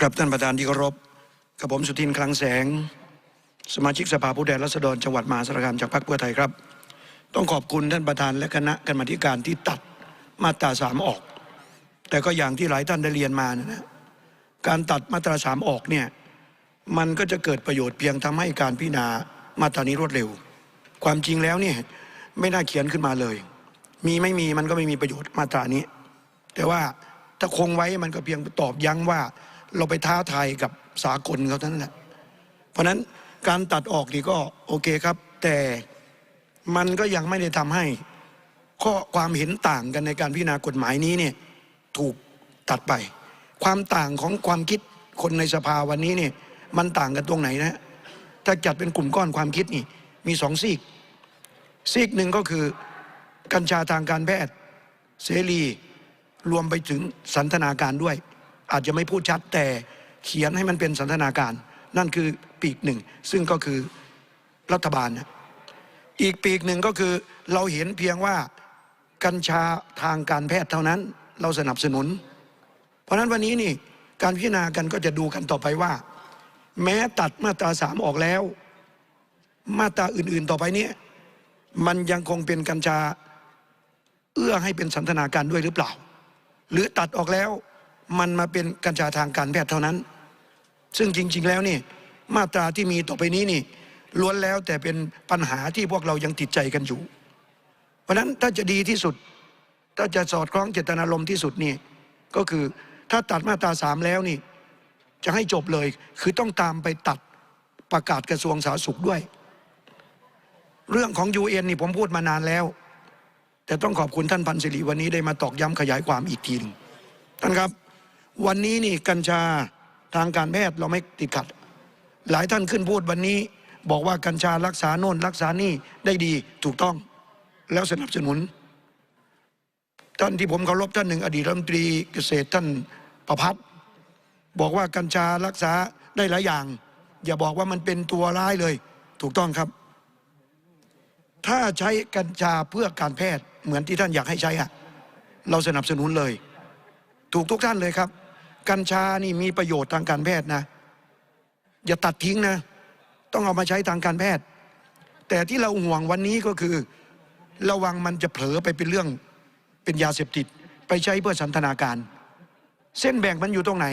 ครับท่านประธานที่เคารพกับผมสุทินคลังแสง สมาชิกสภาผู้แทนราษฎรจังหวัดมหาสารคามจากพรรคเพื่อไทยครับ ต้องขอบคุณท่านประธานและคณะกรรมธิการที่ตัดมาตราสามออก แต่ก็อย่างที่หลายท่านได้เรียนมานะนะการตัดมาตราสามออกเนี่ยมันก็จะเกิดประโยชน์เพียงทำให้การพิจารณามาตรานี้รวดเร็ว ความจริงแล้วเนี่ยไม่น่าเขียนขึ้นมาเลย มีไม่มีมันก็ไม่มีประโยชน์มาตรานี้ แต่ว่าถ้าคงไว้มันก็เพียงตอบยั้งว่า เราไปท้าทายกับสากลเขาเท่านั้นแหละ เพราะฉะนั้นการตัดออกนี่ก็โอเคครับ แต่มันก็ยังไม่ได้ทำให้ ข้อความเห็นต่างกันในการพิจารณากฎหมายนี้เนี่ยถูกตัดไป ความต่างของความคิดคนในสภาวันนี้เนี่ยมันต่างกันตรงไหนนะ ถ้าจัดเป็นกลุ่มก้อนความคิดนี่ มีสองซีก ซีกหนึ่งก็คือกัญชาทางการแพทย์ เสรี รวมไปถึงสันทนาการด้วย อาจจะไม่พูดชัดแต่เขียนให้มันเป็นสันทนาการ นั่นคือปีกหนึ่ง ซึ่งก็คือรัฐบาล อีกปีกหนึ่งก็คือเราเห็นเพียงว่ากัญชาทางการแพทย์เท่านั้น เราสนับสนุน เพราะนั้นวันนี้นี่การพิจารณากันก็จะดูกันต่อไปว่า แม้ตัดมาตราสามออกแล้ว มาตราอื่นๆต่อไปนี้มันยังคงเป็นกัญชาเอื้อให้เป็นสันทนาการด้วยหรือเปล่า หรือตัดออกแล้ว มันมาเป็นกัญชาทางการแพทย์เท่านั้น ซึ่งจริง ๆ แล้วนี่มาตราที่มีต่อไปนี้นี่ล้วนแล้วแต่เป็นปัญหาที่พวกเรายังติดใจกันอยู่ เพราะนั้นถ้าจะดีที่สุด ถ้าจะสอดคล้องเจตนารมณ์ที่สุดนี่ก็คือถ้าตัดมาตราสามแล้วนี่ จะให้จบเลย คือต้องตามไปตัดประกาศกระทรวงสาธารณสุขด้วย เรื่องของ UN นี่ผมพูดมานานแล้ว แต่ต้องขอบคุณท่านพันศิริวันนี้ได้มาตอกย้ำขยายความอีกทีหนึงท่านครับ วันนี้นี่กัญชาทางการแพทย์เราไม่ติดขัด หลายท่านขึ้นพูดวันนี้บอกว่ากัญชารักษาโน่นรักษานี่ได้ดีถูกต้อง แล้วสนับสนุน ท่านที่ผมเคารพท่านหนึ่ง อดีตรัฐมนตรีเกษตรท่านประพัฒน์บอกว่ากัญชารักษาได้หลายอย่าง อย่าบอกว่ามันเป็นตัวร้ายเลย ถูกต้องครับ ถ้าใช้กัญชาเพื่อการแพทย์เหมือนที่ท่านอยากให้ใช้อะเราสนับสนุนเลย ถูกทุกท่านเลยครับ กัญชานี่มีประโยชน์ทางการแพทย์นะอย่าตัดทิ้งนะ ต้องเอามาใช้ทางการแพทย์ แต่ที่เราห่วงวันนี้ก็คือ ระวังมันจะเผลอไปเป็นเรื่องเป็นยาเสพติดไปใช้เพื่อสันทนาการ เส้นแบ่งมันอยู่ตรงไหน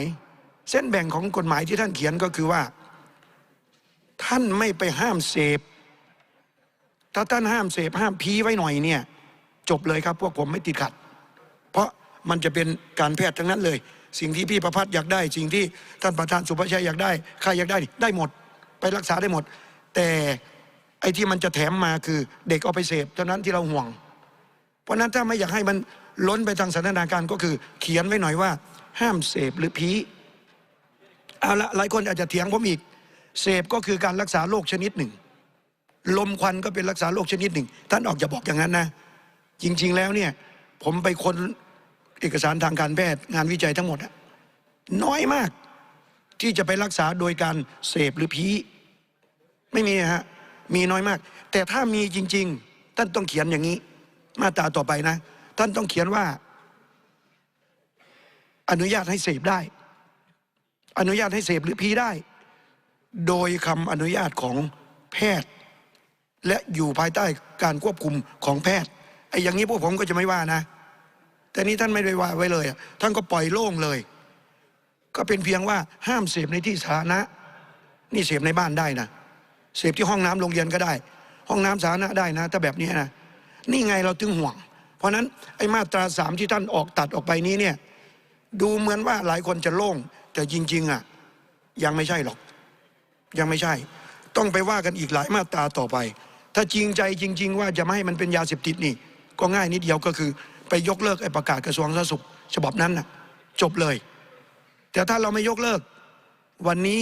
เส้นแบ่งของกฎหมายที่ท่านเขียนก็คือว่า ท่านไม่ไปห้ามเสพ ถ้าท่านห้ามเสพห้ามพีไว้หน่อยเนี่ย จบเลยครับพวกผมไม่ติดขัด เพราะมันจะเป็นการแพทย์ทั้งนั้นเลย สิ่งที่พี่ประพัฒน์อยากได้ สิ่งที่ท่านประธานสุภาชัยอยากได้ใครอยากได้ได้หมด ไปรักษาได้หมด แต่ไอ้ที่มันจะแถมมาคือเด็กเอาไปเสพเท่านั้นที่เราห่วง เพราะฉะนั้นถ้าไม่อยากให้มันล้นไปทางสันทนาการณ์ก็คือ เขียนไว้หน่อยว่า ห้ามเสพหรือพีเอาละหลายคนอาจจะเถียงผมอีกเสพก็คือการรักษาโรคชนิดหนึ่ง ลมควันก็เป็นรักษาโรคชนิดหนึ่ง ท่านออกจะบอกอย่างนั้นนะ จริง ๆ แล้วเนี่ย ผมไปคน เอกสารทางการแพทย์งานวิจัยทั้งหมดน้อยมากที่จะไปรักษาโดยการเสพหรือพีไม่มีฮะมีน้อยมาก แต่ถ้ามีจริง ๆ ท่านต้องเขียนอย่างนี้ มาตราต่อไปนะ ท่านต้องเขียนว่า อนุญาตให้เสพได้ อนุญาตให้เสพหรือพีได้ โดยคำอนุญาตของแพทย์ และอยู่ภายใต้การควบคุมของแพทย์ไอ้อย่างนี้พวกผมก็จะไม่ว่านะ แต่นี้ท่านไม่ได้ว่าไว้เลยท่านก็ปล่อยโล่งเลย ก็เป็นเพียงว่าห้ามเสพในที่สาธารณะ นี่เสพในบ้านได้นะเสพที่ห้องน้ำโรงเรียนก็ได้ ห้องน้ำสาธารณะได้นะ ถ้าแบบนี้นะนี่ไงเราถึงห่วง เพราะฉะนั้นไอ้มาตราสามที่ท่านออกตัดออกไปนี้เนี่ยดูเหมือนว่าหลายคนจะโล่ง แต่จริง ๆอะยังไม่ใช่หรอก ยังไม่ใช่ ต้องไปว่ากันอีกหลายมาตราต่อไป ถ้าจริงใจจริง ๆ ว่าจะไม่ให้มันเป็นยาเสพติดนี่ ก็ง่ายนิดเดียวก็คือ ไปยกเลิกไอ้ประกาศกระทรวงสาธารณสุขฉบับนั้นน่ะ จบเลย แต่ถ้าเราไม่ยกเลิก วันนี้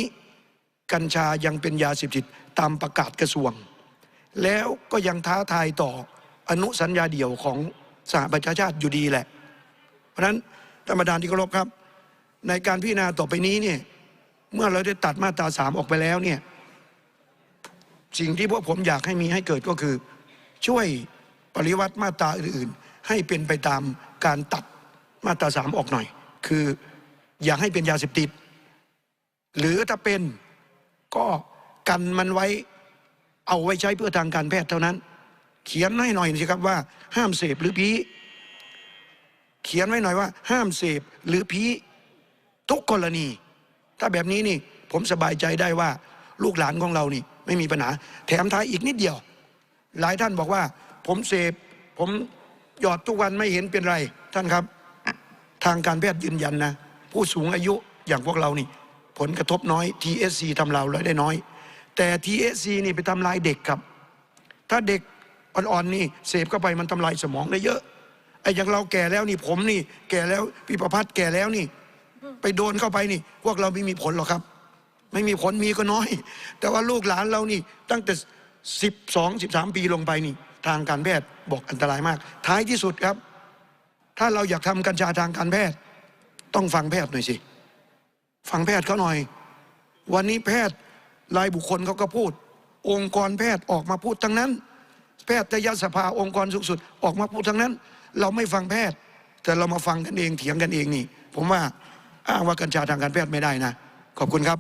กัญชายังเป็นยาเสพติดตามประกาศกระทรวง แล้วก็ยังท้าทายต่ออนุสัญญาเดี่ยวของสหประชาชาติอยู่ดีแหละ เพราะฉะนั้นท่านประธานที่เคารพครับ ในการพิจารณาต่อไปนี้เนี่ยเมื่อเราได้ตัดมาตราสามออกไปแล้วเนี่ยสิ่งที่พวกผมอยากให้มีให้เกิดก็คือ ช่วยปริวัติมาตราอื่นๆ ให้เป็นไปตามการตัดมาตราสามออกหน่อย คืออย่าให้เป็นยาเสพติด หรือถ้าเป็นก็กันมันไว้เอาไว้ใช้เพื่อทางการแพทย์เท่านั้น เขียนให้หน่อยสิครับว่า ห้ามเสพหรือพีเขียนไว้หน่อยว่า ห้ามเสพหรือพีทุกกรณี ถ้าแบบนี้นี่ผมสบายใจได้ว่าลูกหลานของเรานี่ ไม่มีปัญหา แถมท้ายอีกนิดเดียว หลายท่านบอกว่า ผมเสพผม หยอดทุกวันไม่เห็นเป็นไรท่านครับ ทางการแพทย์ยืนยันนะ ผู้สูงอายุอย่างพวกเรานี่ ผลกระทบน้อย TSC ทำเราเลยได้น้อย แต่ TSC นี่ไปทำลายเด็กครับ ถ้าเด็กอ่อนๆนี่เสพเข้าไปมันทำลายสมองได้เยอะไอ้อย่างเราแก่แล้วนี่ผมนี่ แก่แล้วพี่ประพัฒน์แก่แล้วนี่ ไปโดนเข้าไปนี่ พวกเราไม่มีผลหรอกครับ ไม่มีผลมีก็น้อย แต่ว่าลูกหลานเรานี่ ตั้งแต่สิบสองสิบสามปีลงไปนี่ ทางการแพทย์บอกอันตรายมาก ท้ายที่สุดครับ ถ้าเราอยากทำกัญชาทางการแพทย์ ต้องฟังแพทย์หน่อยสิฟังแพทย์เขาหน่อย วันนี้แพทย์รายบุคคลเขาก็พูด องค์กรแพทย์ออกมาพูดทั้งนั้น แพทยสภาองค์กรสูงสุดออกมาพูดทั้งนั้น เราไม่ฟังแพทย์ แต่เรามาฟังกันเองเถียงกันเองนี่ ผมว่าอ้างว่ากัญชาทางการแพทย์ไม่ได้นะ ขอบคุณครับ